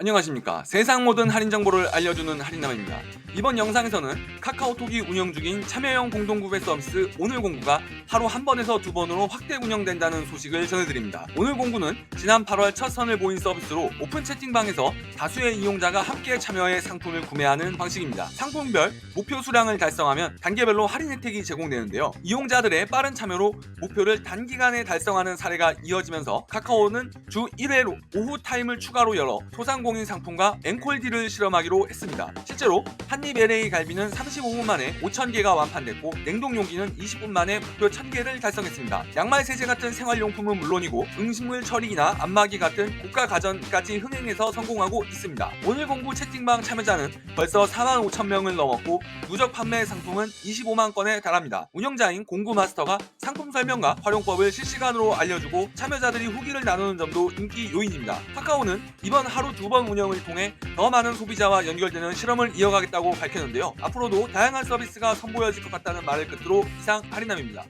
안녕하십니까. 세상 모든 할인 정보를 알려주는 할인남입니다. 이번 영상에서는 카카오톡이 운영 중인 참여형 공동구매 서비스 오늘 공구가 하루 한 번에서 두 번으로 확대 운영된다는 소식을 전해드립니다. 오늘 공구는 지난 8월 첫 선을 보인 서비스로 오픈 채팅방에서 다수의 이용자가 함께 참여해 상품을 구매하는 방식입니다. 상품별 목표 수량을 달성하면 단계별로 할인 혜택이 제공되는데요. 이용자들의 빠른 참여로 목표를 단기간에 달성하는 사례가 이어지면서 카카오는 주 1회로 오후 타임을 추가로 열어 소상공 인 상품과 앵콜딜을 실험하기로 했습니다. 실제로 한입 LA 갈비는 35분 만에 5,000개가 완판됐고 냉동 용기는 20분 만에 목표 1,000개를 달성했습니다. 양말 세제 같은 생활용품은 물론이고 음식물 처리기나 안마기 같은 고가 가전까지 흥행해서 성공하고 있습니다. 오늘 공부 채팅방 참여자는 벌써 4만 5천 명을 넘었고 누적 판매 상품은 25만 건에 달합니다. 운영자인 공구 마스터가 상품 설명과 활용법을 실시간으로 알려주고 참여자들이 후기를 나누는 점도 인기 요인입니다. 카카오는 이번 하루 두번 운영을 통해 더 많은 소비자와 연결되는 실험을 이어가겠다고 밝혔는데요. 앞으로도 다양한 서비스가 선보여질 것 같다는 말을 끝으로 이상 할인남입니다.